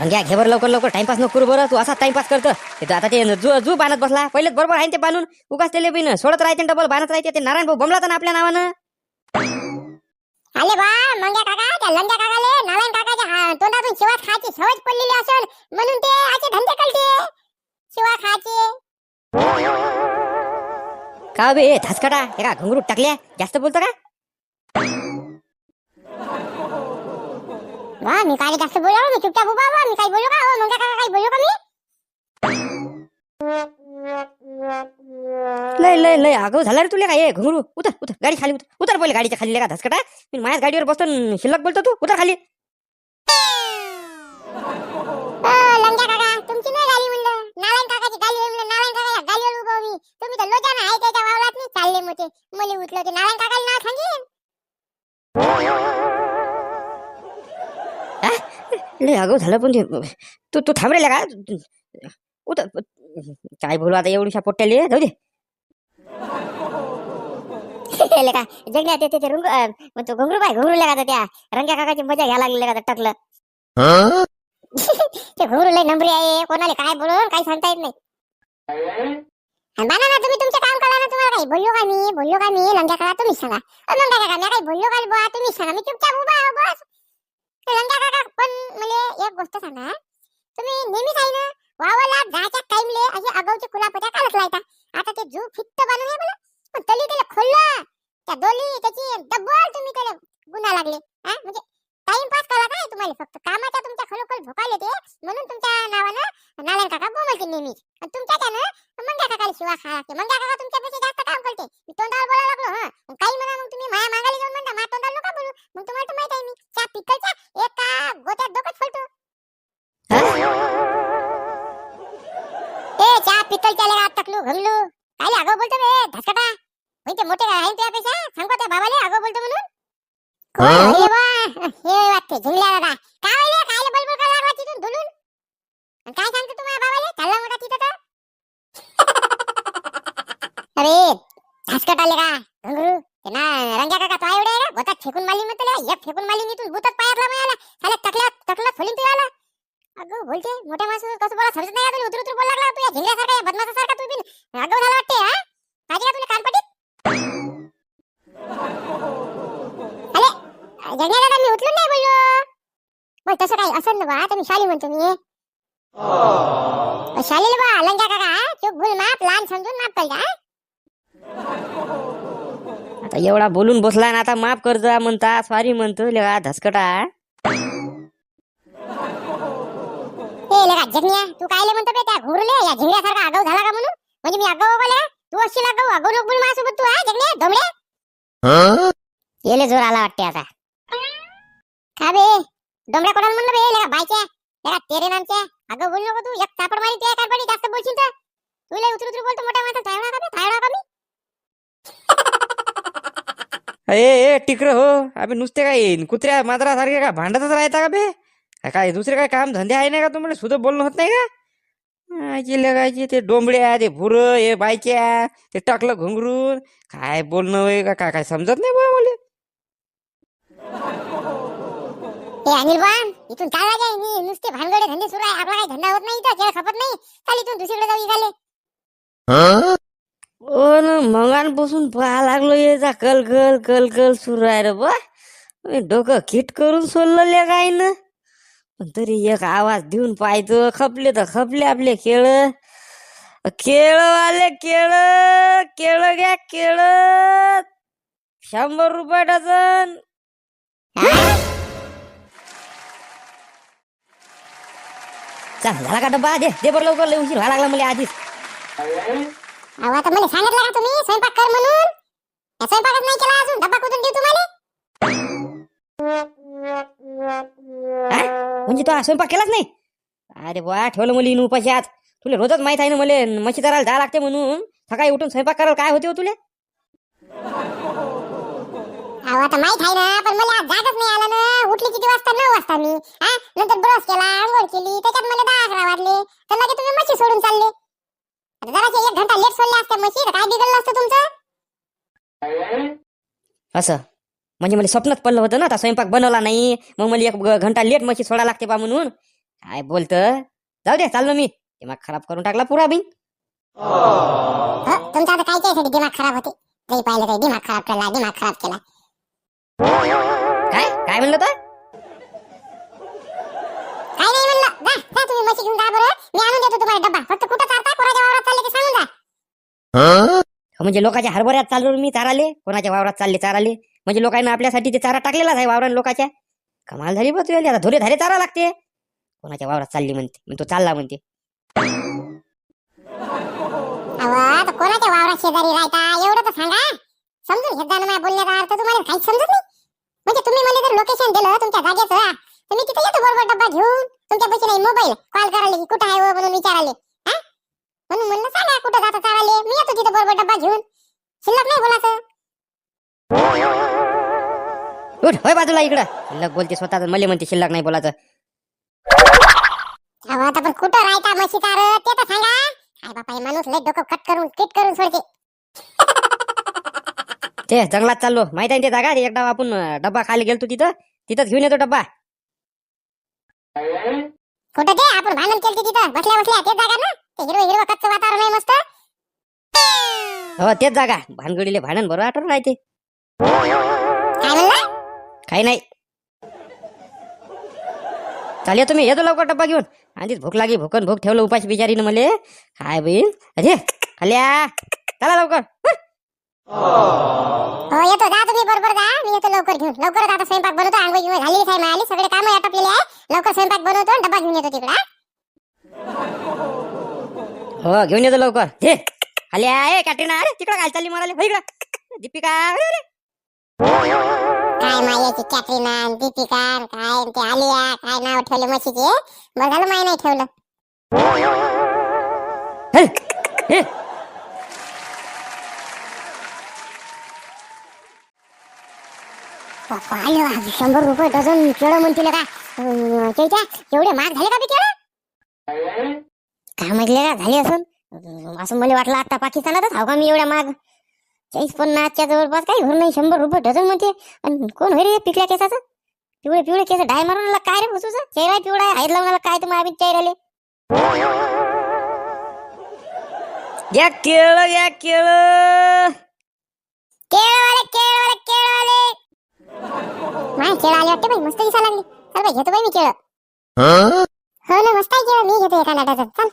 रंग्या घे बरं लवकर लवकर. टाइमपास नको करू बरं. तू असा टाइमपास करतं ते आता ते जू जू बांधत बसला. पहिलेच बरोबर आहे ते बांधून? उगाच त्याला बिन सोडत राहते डबल बांधत राहते ते नारायण भाऊ बमला ना आपल्या नावानं. आले बा मंग्या काका त्या लंग्या काकाले. नारायण काकाच्या तोंडातून शिवा खायची सवय पडलेली असेल म्हणून ते असे धंदे कळते शिवा खायचे. का बे धासकाटा? हे का घुंगरू टाकल्या? जास्त बोलतो का? वा मी काय जास्त बोललो मी चुपचाप उभा मी काही बोलू का? हो मंग्या काका काही बोलू का मी? लय लय लय आगाऊ झाला रे तुला काय? हे घुंगरू उतर उतर गाडी खाली उतर. उतर पहिले गाडीच्या खाली का धासकाटा? मी माझ्याच गाडीवर बसतो न शिल्लक बोलतो तू. उतर खाली. लंग्या काका तुमची नाही गाडी म्हणलं नारायण काकाची गाडी आहे म्हणलं नारायण उभा मी तुम्ही तर लोजाना आहे त्याच्या वावरात नाही. चालले मोठे. मुली उठले होते नारायण काकाला नाव सांगेन? लय आगाऊ झालं पण ते. तू थांबरेला का? उतर काय बोलू आता एवढीशा पोट्याले जाऊ दे केले का जगण्या ते ते रुंग अ, मग तो घुंगरू बाय घुंगरू लागा त्या रंग्या काकाची मजा घ्या लागली का टाकलं. ते घुंगरू लय नंबरी आहे. कोणाला काय बोलून काही सांगता येत नाही. बाना ना तुम्ही तुमचे काम करा ना तुम्हाला काही बोललो का मी बोललो का मी लंग्या काका तुम्ही सांगा. लंग्या काका मी काही बोललो का बुवा? तुम्ही सांगा. मी चुपचाप उभा आहे बस. प्रियंका काका पण मला एक गोष्ट सांगा. तुम्ही नेहमीच आहे ना वावाला जायच्या टाइमले असे अगाऊचे कुलापत्या काढत लायता आता ते जू फित्त बनून आहे मला पण तली त्याला खोलला. त्या दोली त्याची डब्बल तुम्ही त्याला गुन्हा लागले. चहा पिकलच्या लेगा टकलू घमलू. काय अगो बोलतो बे धसकटा. होय ते मोठे आहे तुझ्यापेक्षा सांगतो त्या बाबाले अगो बोलतो म्हणून. अरे वा हे वाटते झिंगल्या दादा. काय होईल काय बलबल करायला लागला तिथून धुलून आणि काय सांगतो तुम्हाला बाबाले? चालला मोठा तिथं तर. अरे धसकट आले का? घंगरू ते ना रंग्या काका तो एवढे का गोतात फेकून मारली म्हणतो एक फेकून मारली नीतून भूतात पायातला मिळाला त्याला टकल्या टकला खोलीन तू आला अगं बोलते मोठ्या माणसं कसं बोला समजत नाही का तुला? उतर उतर बोला लागला तू या झिंगल्यासारखा या बदमाशासारखा तू बिन. अगं झाला वाटते हा? पाहिजे का तुला कानपटीत अरे जगण्या दादा मी उचलून नाही बोललो. बोल तसं काही असं ना बा तुम्ही शाली म्हणतो मी. अ, बा लंग्या काका चूक भूल माप लहान समजून माफ कर जा आता एवढा बोलून बसला ना आता माफ कर जा म्हणता सॉरी म्हणतो लेगा धसकटा ए जगण्या तू काय म्हणतो बे त्या घुरले? या झिंगड्यासारखा आगाऊ झाला का म्हणून? म्हणजे मी आगाऊ बोला तू अशी आगाऊ आगाऊ लोक बोल माझ्यासोबत तू हा जगण्या डोमड्या येले जोर आला वाटते आता. का बे? डोमड्या कोणाला म्हणलं बे? लगा बायच्या लगा तेरे नामच्या? अगं बोल नको तू. एक चापड मारी त्या कारपडी जास्त बोलशील तर. तू लय उतर उतर बोलतो मोठा माझा थायडा का बे? थायडा का मी? ए ए टिकर हो. अबे नुसते काय कुत्र्या मांजरासारखे का? भांडतच राहता का बे? काय- काय दुसरे काय काम धंदे आहे नाही का तुम्हाला? सुद्धा बोलणं होत नाही का? आजी लगायची ते डोंबड्या ते भुरं हे बायच्या ते टाकलं घुंगरून. काय बोलणं होय का काय काय समजत नाही बा मला? ए अनिल बाण इथून काय लागाय मी नुसते भानगडे धंदे सुरू आहे आपला काही धंदा होत नाही इथं खेळ खपत नाही. चाल इथून दुसरीकडे जाऊ इथाले. ओ ना मगांपासून पाहा लागलो याचा कल कल कल कल सुरू आहे रे बा मी डोकं किट करून सोडलं काय ना पण तरी एक आवाज देऊन पाहतो खपले तर खपले आपले केळ केळ आले केळ केळ घ्या केळ शंभर रुपये डझन. चल झाला का डब्बा? दे दे बरं लवकर. लय उशीर व्हायला लागला मला आधीच. अहो आता मला सांगितलं का तुम्ही? स्वयंपाक कर म्हणून. या स्वयंपाकच नाही केला अजून? डब्बा कुठून देऊ तुम्हाला? म्हणजे तो हा स्वयंपाक केलाच नाही. अरे बा ठेवलं मुली उपाशी आज तुला रोजच माहीत आहे ना मले मच्छी करायला जा लागते म्हणून. सकाळी उठून स्वयंपाक करायला काय होते हो तुले? अहो आता माहीत आहे ना पण मला आज जागच नाही आला ना. उठली किती वाजता? नऊ वाजता मी. हा नंतर ब्रश केला आंघोळ केली त्याच्यात मला दहा अकरा वाजले. तर लगे तुम्ही म्हशी सोडून चालले. आता जराशे एक घंटा लेट सोडले असते म्हशी तर काय बिघडलं असतं तुमचं? असं. म्हणजे मला स्वप्नात पडलं होतं ना आता स्वयंपाक बनवला नाही. मग मला एक घंटा लेट मच्छी सोडा लागते बा म्हणून. काय बोलत? जाऊ दे चाललो मी. दिमाग खराब करून टाकला पुरा बिन. हो. तुमचा आता काय साठी दिमाग खराब होते? काही पाहिलं काही दिमाग खराब केला दिमाग खराब केला. काय? काय म्हणलं तर काय नाही म्हणलं. जा जा तुम्ही म्हशी घेऊन जा बरं. मी आणून देतो तुम्हाला डब्बा. फक्त कुठं चालता कोणाच्या वावरात चालले ते सांगून जा. हो, म्हणजे लोकांच्या हरभऱ्यात चाललो मी चाराले कोणाच्या वावरात चालले चाराले. म्हणजे लोकांना आपल्यासाठी ते चारा टाकलेलाच आहे वावरान लोकांच्या. कमाल झाली बघ तुझ्या आता धुरे धारे चारा लागते. कोणाच्या वावरात चालली म्हणते? मग तो चालला म्हणते. कोणाच्या वावरात शेजारी राहता? एवढं तर सांगा. समजून घेत जाणं बोलण्याचा अर्थ. तुम्हाला काहीच समजत नाही. म्हणजे तुम्ही मला जर लोकेशन दिलं तुमच्या जागेचं तर तिथे येतो बरोबर डब्बा घेऊन. तुमच्या पैसे नाही मोबाईल कॉल करायला की कुठं आहे हो म्हणून विचाराले हा? म्हणून म्हणलं सांगा कुठं जाता चाराले? मी येतो तिथे बरोबर डब्बा घेऊन. शिल्लक नाही बोलायचं उठ होय बाजूला इकडं. शिल्लक बोलते स्वतः मले म्हणते शिल्लक नाही बोलायचं. अहो आता पण कुठं राहता म्हशी चार ते तर सांगा. काय बापा हे माणूस लय डोकं कट करून किट करून सोडते. ते जंगलात चाललो. माहीत आहे ना ते जागा? ते एकदा आपण अं, डब्बा खायला गेलतो तिथं. तिथंच घेऊन येतो डब्बा. कुठं ते? आपण भांडण केलं तिथं. बसल्या बसल्या. तेच जागा ना? ते हिरवं हिरवं कच्चं वातावरण आहे मस्त. हो तेच जागा. भानगडीले भांडण बरोबर आठवण राहते काही नाही. चाल तुम्ही येतो लवकर डब्बा घेऊन. आधीच भूक लागी भूकन भूक ठेवलं उपाशी बिचारीनं मले. काय बहीण अरे खाल्या चला लवकर. हो. येतो जा तुम्ही बरोबर जा. मी येतो लवकर घेऊन. लवकरच आता स्वयंपाक बनवतो. आंघोळ गिंघोळ मिळाली सगळे काम आटपलेले आहे. लवकर स्वयंपाक बनवतो आणि डबा घेऊन येतो तिकडे हा? घेऊन येतो लवकर. हे खाल्या ए कॅटरीना अरे तिकडं काय चालली म्हणाले हो इकडं. दीपिका. काय मायाची कॅटरीना दीपिका काय ते आलिया काय नाव ठेवले म्हशीचे? बरं झालं माय नाही ठेवलं. हे, हे. बाप्पा, आलं आज शंभर रुपये डझन केळं म्हणतील का? अं, एवढे महाग झाले का बी केळं? काय म्हटले का झाले असून? असं मला वाटलं आता पाकिस्तानातच हाव का मी एवढ्या महाग? चाळीस पन्नासच्या जवळपास काही भर नाही शंभर रुपये डझन म्हणते. आणि कोण होय रे पिकल्या केसाचं? पिवळे पिवळे केस डाय मारून आला काय रे बसूच? चेहरा पिवळा आहे लावून काय तुम्ही आम्ही चेहऱ्याले या केळ या केळ. केळवाले केळवाले केळवाले. माय केळ आले वाटते बाई मस्त दिसा लागली. चल बाई घेतो बाई मी केळ. हो ना मस्त आहे केळ मी घेतो एका डझन. चल.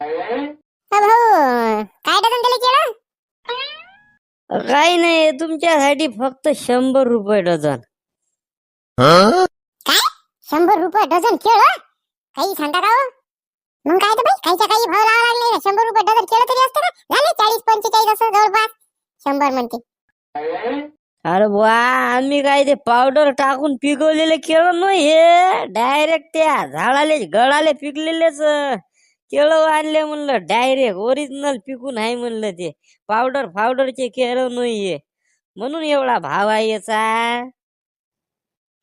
अ भाऊ काय डझन दिले केळ? काही नाही तुमच्यासाठी फक्त शंभर रुपये डझन. शंभर रुपये डझन केळ? काही सांगता का हो? मग काय तर बाई काहीच्या काही भाव लावा लागले ना. शंभर रुपये डझन केळ तरी असतं का? झाले चाळीस पंचेचाळीस असं जवळपास. शंभर म्हणते. अरे बुवा आम्ही काय ते पावडर टाकून पिकवलेले केळ नाही हे. डायरेक्ट त्या झाडाले गळाले पिकलेलेच. केळ आणले म्हणलं डायरेक्ट ओरिजिनल पिकून आहे म्हणलं ते. पावडर पावडरचे केळ नाहीये. म्हणून एवढा भाव आहे याचा.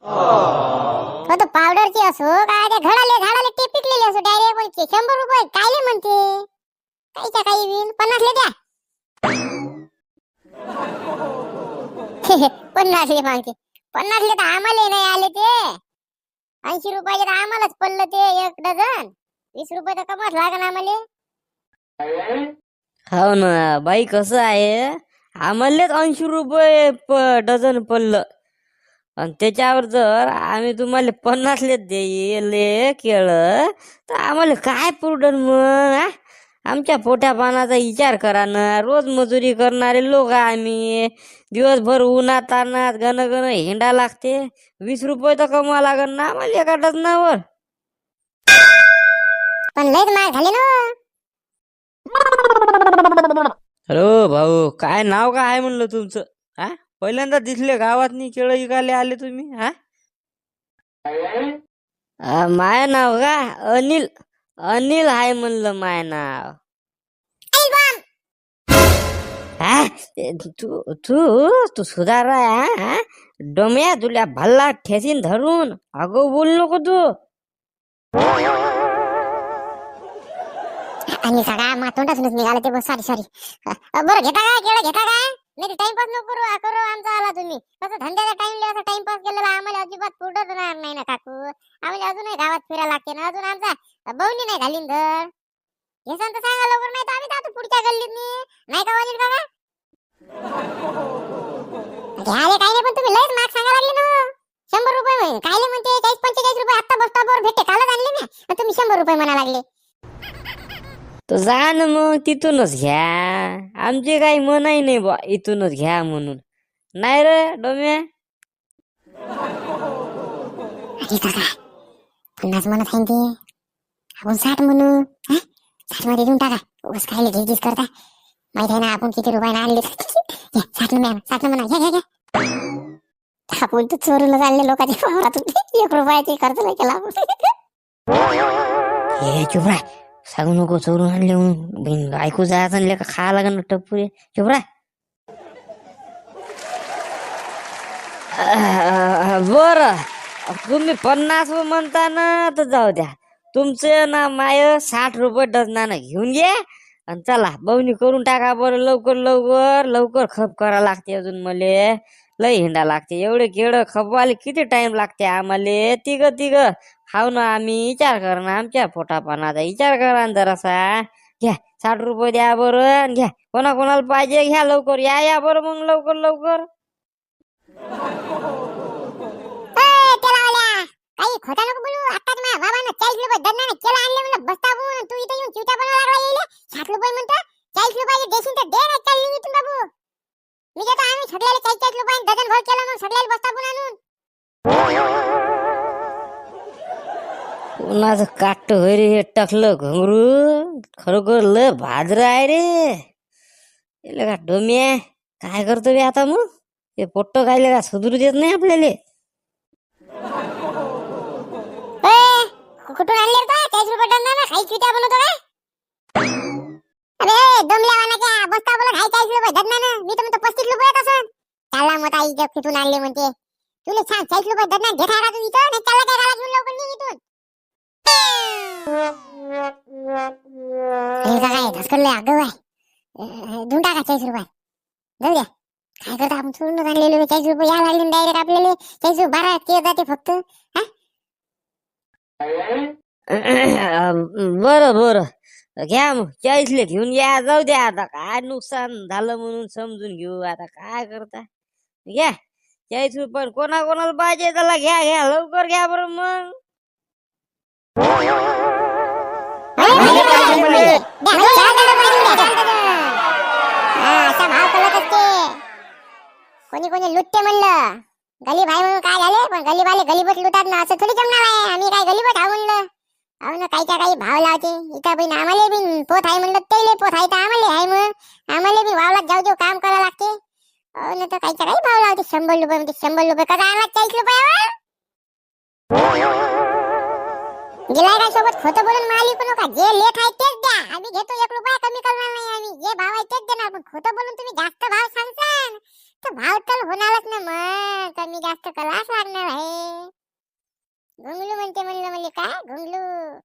हो तो पावडरची असो काय त्या घडाले झाडाले ते पिकलेले असो डायरेक्ट म्हणते शंभर रुपये कायले म्हणते? काहीच्या काही बिन पन्नासले द्या. पन्नासले मागते. पन्नासले तर आम्हाला नाही आले ते. ऐंशी रुपयाचे तर आम्हालाच पडलं ते एक डझन. वीस रुपये तर कमाच लागन आम्हाला. हो ना बाई कसं आहे? आम्हालाच ऐंशी रुपये प- डझन पडलं. आणि त्याच्यावर जर आम्ही तुम्हाला पन्नासले देले केळ तर आम्हाला काय पुरडन मग आ? आमच्या पोट्यापानाचा विचार करा ना. रोज मजुरी करणारे लोक आम्ही. दिवसभर उन्हात तानात गण गण हिंडा लागते. वीस रुपये तर कमवा लागन ना आम्हाला एका डझनावर. पण लयच महाग झाले ना हॅलो भाऊ काय नाव काय आहे म्हणलं तुमचं? हा? पहिल्यांदा दिसले गावात केळं इकाले आले तुम्ही हा? अ, माय नाव का? अनिल अनिल आहे म्हणलं माय नाव. हा? तू तू तू सुधार हा? डोम्या तुला भल्ला ठेसीन धरून. अगो बोल नको तू. आणि सगळा मा तोंडातूनच ते बस सॉरी सॉरी. बरं घेता काय? केलं घेता काय? नाही टाइमपास नको करू. करू आमचा आला तुम्ही. कसं धंद्याचा टाइम असं टाइमपास केलेला आम्हाला अजिबात पुरतणार नाही ना काकू. आम्हाला अजूनही गावात फिरायला लागते ना. अजून आमचा बवणी नाही घालीन तर? घर हे सांगता सांगा लवकर नाही तर आम्ही जातो पुढच्या गल्लीत नाही का वजीर काका? घ्याले काही नाही पण तुम्ही लयच मार्क सांगा लागले ना हो. शंभर रुपये म्हणे कायले म्हणते? चाळीस पंचेचाळीस रुपये आता बस स्टॉपवर भेटते. कालच आणले ना तुम्ही शंभर रुपये म्हणा लागले. तो जा ना मग तिथूनच घ्या. आमची काही मनाई नाही बा इथूनच घ्या म्हणून. नाही रे डोम्या अरे काका पन्नास म्हणत आहे ते? आपण साठ म्हणू हा? साठमध्ये देऊन टाका. उगाच खायला घे घीच करता. माहीत आहे ना आपण किती रुपयाने आणले साठ मॅम साठ म्हणा घ्या घ्या घ्या. आपण तर चोरून आणले लोकांच्या वावरातून. एक रुपयाची खर्च नाही केला आपण. हे चुपरा सांगू नको चोरून आणले म्हणून. ऐकू जायचं आणले का खा लागण ना टप्पुरे. चुपरा बर. तुम्ही पन्नास म्हणता ना तर जाऊ द्या. तुमचे ना माय साठ रुपये डझनानं घेऊन घे आणि चला बवणी करून टाका बरं लवकर लवकर लवकर खप करा लागते अजून मले. लय हिंडा लागते एवढे केळं खपवाले किती टाइम लागते आम्हाला? तिघ तिघ. हाव ना आम्ही विचार कर ना आमच्या पोटापानाचा. विचार करा ना जरासा. घ्या साठ रुपये द्या बरं घ्या. कोणा कोणाला पाहिजे घ्या लवकर. या या बरं मग लवकर लवकर. काही खोटा नको बोलू. आता माझ्या बाबानं चाळीस रुपये दरम्यान केलं आणले म्हणलं बसता बोलून तू इथे येऊन चिवटा बनवा लागला येईल साठ रुपये म्हणतो. चाळीस रुपयाचे देशील तर दे नाही चालली बाबू. मी घेतो आम्ही सगळ्याला चाळीस चाळीस रुपयाने डझन भर केलं मग सगळ्याला बसता बोलून आणून? कोणाचं काट होय रे हे टाकलं घुंगरू. खरोखर लय भाद्र आहे रे. का डोम्या काय करतो बे आता मग? हे पोट्ट खायले का सुधरू देत नाही आपल्याला? कु- कुठून आणले रे तो? चाळीस रुपये डझन ना काही चिवटा बनवतो काय अरे दमल्या वाना बोलत हाय चाळीस रुपये मी तर म्हणतो पस्तीस असं. मत आई जग आणले म्हणते. तुला सांग चाळीस रुपये घेता का तू इथं? नाही काय घेऊन लवकर निघ इथून. का काय अगं बाय देऊन टाका चाळीस रुपये. जाऊ द्या. काय करता आपण सोडून चाळीस रुपये. या लागले डायरेक्ट आपल्याला चाळीस रुपये बारा ते जाते फक्त. बर बर. घ्या मग. चाळीसले घेऊन या. जाऊ द्या आता. काय नुकसान झालं म्हणून समजून घेऊ. आता काय करता? घ्या. चाळीस रुपये कोणा कोणाला पाहिजे त्याला घ्या घ्या. लवकर घ्या बरं मग. कोणी कोणी लुटते म्हणलं. गली भाई म्हणून काय झाले? पण गली वाले गलीबत लुटात ना. असं थोडी जमणार आहे. आम्ही काय गलीबत हा म्हणलं. अहो ना काहीच्या काही भाव लावते. इथं बी आम्हाला बी पोत आहे म्हणलं त्याला पोत आहे तर आम्हाला आहे मग आम्हाला बी वावलात जाऊ देऊ काम करावं लागते. अहो ना तर काहीच्या काही भाव लावते. शंभर रुपये म्हणजे शंभर रुपये कसा आणला चाळीस रुपयावर गेलाय का सोबत? खोटं बोलून माल विकू नका जे लेट आहे तेच द्या. आम्ही घेतो एक रुपया कमी करणार नाही आम्ही. जे भाव आहे तेच देणार. पण खोटं बोलून तुम्ही जास्त भाव सांगसान. तर भाव तर होणारच ना मग. कमी जास्त करावाच लागणार आहे. घुंगलू म्हणते म्हणलं म्हणजे काय? घुंगलू